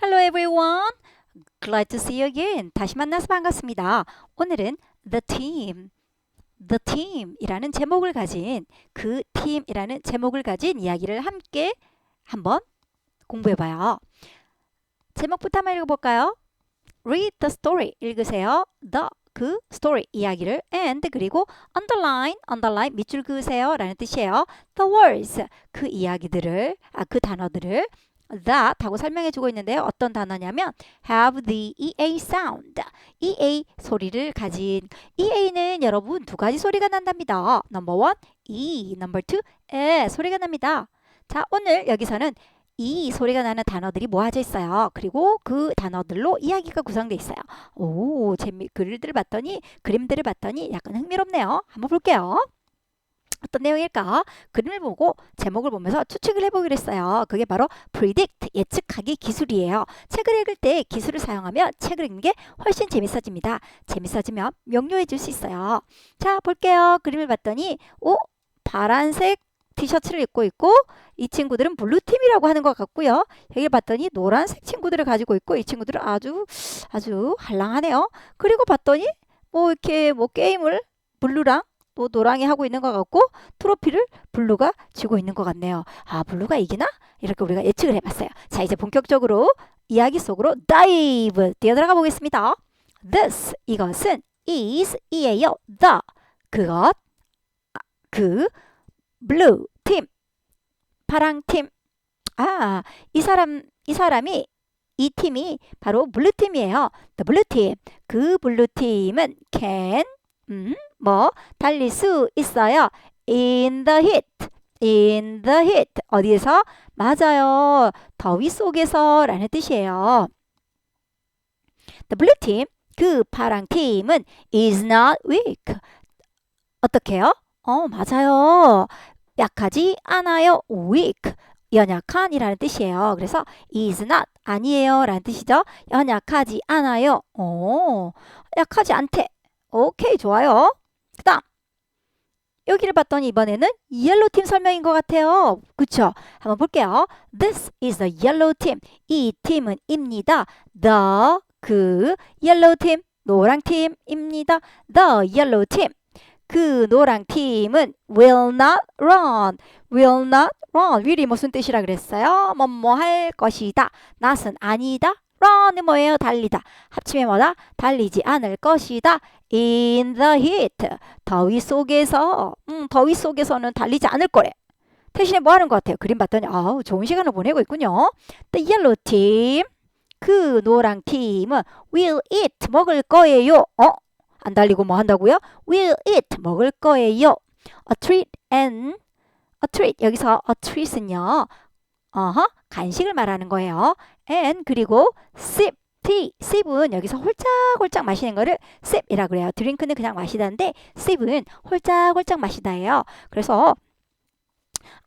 Hello everyone. Glad to see you again. 다시 만나서 반갑습니다. 오늘은 The Team, The Team이라는 제목을 가진 그 팀이라는 제목을 가진 이야기를 함께 한번 공부해봐요. 제목부터 한번 읽어볼까요? Read the story. 읽으세요. The 그 story 이야기를 and 그리고 underline underline 밑줄 그으세요 라는 뜻이에요. The words 그 이야기들을 아 그 단어들을 that 하고 설명해 주고 있는데요. 어떤 단어냐면 have the EA sound. EA 소리를 가진 EA는 여러분 두 가지 소리가 난답니다. number one E, number two 에 소리가 납니다. 자, 오늘 여기서는 이 소리가 나는 단어들이 모아져 있어요. 그리고 그 단어들로 이야기가 구성돼 있어요. 오, 재미 글들을 봤더니 그림들을 봤더니 약간 흥미롭네요. 한번 볼게요. 어떤 내용일까? 그림을 보고 제목을 보면서 추측을 해보기로 했어요. 그게 바로 predict, 예측하기 기술이에요. 책을 읽을 때 기술을 사용하면 책을 읽는 게 훨씬 재밌어집니다. 재밌어지면 명료해 줄수 있어요. 자, 볼게요. 그림을 봤더니 오, 파란색 티셔츠를 입고 있고 이 친구들은 블루팀이라고 하는 것 같고요. 여기 봤더니 노란색 친구들을 가지고 있고 이 친구들은 아주 아주 한랑하네요. 그리고 봤더니 뭐 이렇게 뭐 게임을 블루랑 또 노랑이 하고 있는 것 같고 트로피를 블루가 쥐고 있는 것 같네요. 아 블루가 이기나? 이렇게 우리가 예측을 해봤어요. 자 이제 본격적으로 이야기 속으로 다이브 뛰어들어가 보겠습니다. This 이것은 is 이에요. The 그것 아, 그 blue 팀 파랑 팀. 아, 이 사람 이 사람이 이 팀이 바로 블루 팀이에요. The blue team. 그 블루 팀은 can 음, 뭐 달릴 수 있어요. In the heat. In the heat. 어디에서? 맞아요. 더위 속에서 라는 뜻이에요. The blue team. 그 파랑 팀은 is not weak. 어떻게요? 어, 맞아요. 약하지 않아요. weak. 연약한이라는 뜻이에요. 그래서 is not 아니에요 라는 뜻이죠. 연약하지 않아요. 오, 약하지 않대. 오케이, 좋아요. 그 다음. 여기를 봤더니 이번에는 옐로우 팀 설명인 것 같아요. 그쵸? 한번 볼게요. This is the yellow team. 이 팀은 입니다. The, 그, yellow team, 노랑 팀입니다. The yellow team. 그 노랑 팀은 will not run. will not run. will이 무슨 뜻이라 그랬어요? 뭐뭐 할 것이다. not은 아니다. Run이 뭐예요? 달리다. 합치면 뭐다? 달리지 않을 것이다. in the heat. 더위 속에서 음, 더위 속에서는 달리지 않을 거래. 대신에 뭐 하는 것 같아요? 그림 봤더니 아우 좋은 시간을 보내고 있군요. The yellow team. 그 노랑 팀은 will eat 먹을 거예요. 어? 안 달리고 뭐 한다고요? will eat 먹을 거예요. a treat and a treat 여기서 a treat은요. 어허, 간식을 말하는 거예요. and 그리고 sip tea, sip은 여기서 홀짝홀짝 마시는 거를 sip이라 그래요. 드링크는 그냥 마시다인데 sip은 홀짝홀짝 마시다예요. 그래서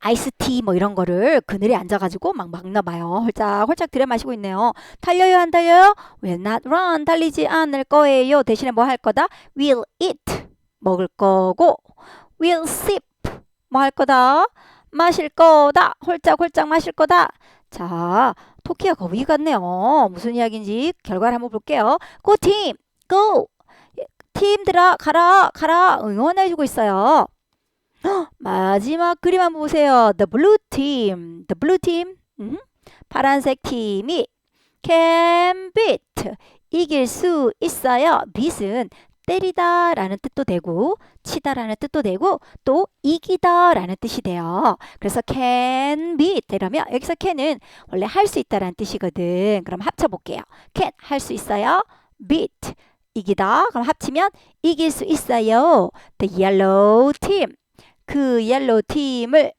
아이스티 뭐 이런 거를 그늘에 앉아가지고 막 막나 봐요. 홀짝홀짝 들여 마시고 있네요. 달려요 안 달려요? Will not run 달리지 않을 거예요. 대신에 뭐 할 거다? Will eat 먹을 거고 Will sip 뭐 할 거다? 마실 거다. 홀짝홀짝 마실 거다. 자, 토끼와 거북이 같네요. 무슨 이야기인지 결과를 한번 볼게요. Team, go. 팀들아 가라 가라 응원해주고 있어요. 마지막 그림 한번 보세요. The blue team, the blue team, 음? 파란색 팀이 can beat 이길 수 있어요. beat은 때리다 라는 뜻도 되고 치다 라는 뜻도 되고 또 이기다 라는 뜻이 돼요. 그래서 can beat 이러면 여기서 can은 원래 할 수 있다 라는 뜻이거든. 그럼 합쳐 볼게요. can 할 수 있어요. beat 이기다. 그럼 합치면 이길 수 있어요. The yellow team 그 옐로우 팀을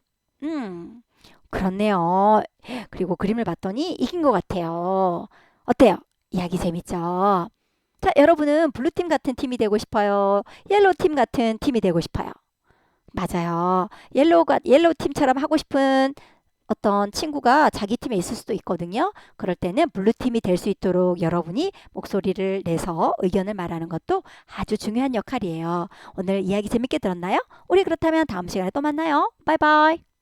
음 그렇네요. 그리고 그림을 봤더니 이긴 것 같아요. 어때요? 이야기 재밌죠? 자, 여러분은 블루팀 같은 팀이 되고 싶어요? 옐로우 팀 같은 팀이 되고 싶어요? 맞아요. 옐로우가 옐로우 팀처럼 하고 싶은 어떤 친구가 자기 팀에 있을 수도 있거든요. 그럴 때는 블루팀이 될 수 있도록 여러분이 목소리를 내서 의견을 말하는 것도 아주 중요한 역할이에요. 오늘 이야기 재밌게 들었나요? 우리 그렇다면 다음 시간에 또 만나요. 바이바이.